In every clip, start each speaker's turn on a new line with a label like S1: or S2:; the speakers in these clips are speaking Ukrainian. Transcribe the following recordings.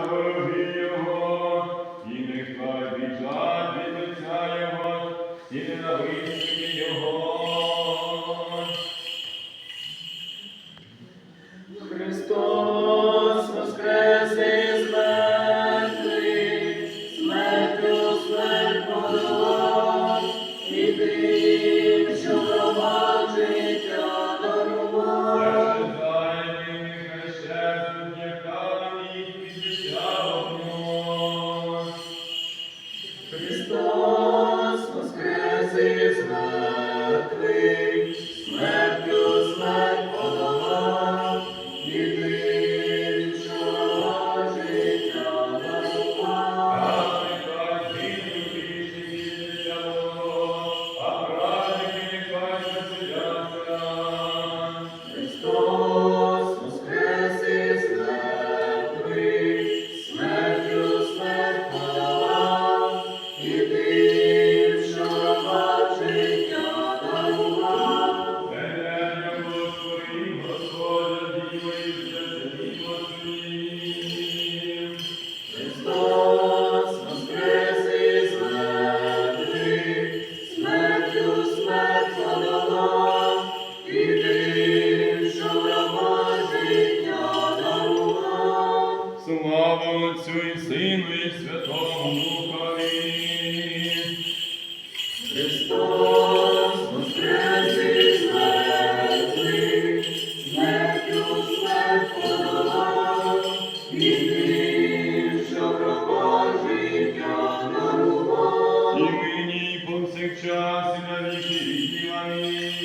S1: розійдуться вороги його, і нехай біжать від лиця його, і ненависники
S2: Христос воскрес із мертвих,
S1: Отцю і Сину і Святому Духові.
S2: Христос воскрес із мертвих, смертю смерть подолав, і тим, що грома життя дарував.
S1: І нині, і повсякчас, і на віки віків. Амінь.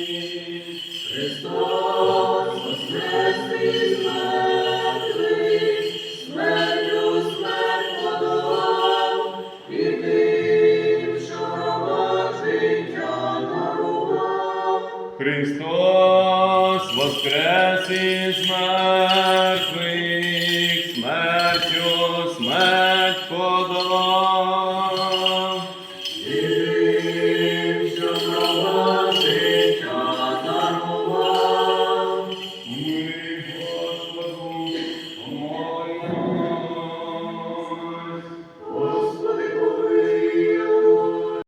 S1: Христос воскрес із мертвих, смертю смерть подолав.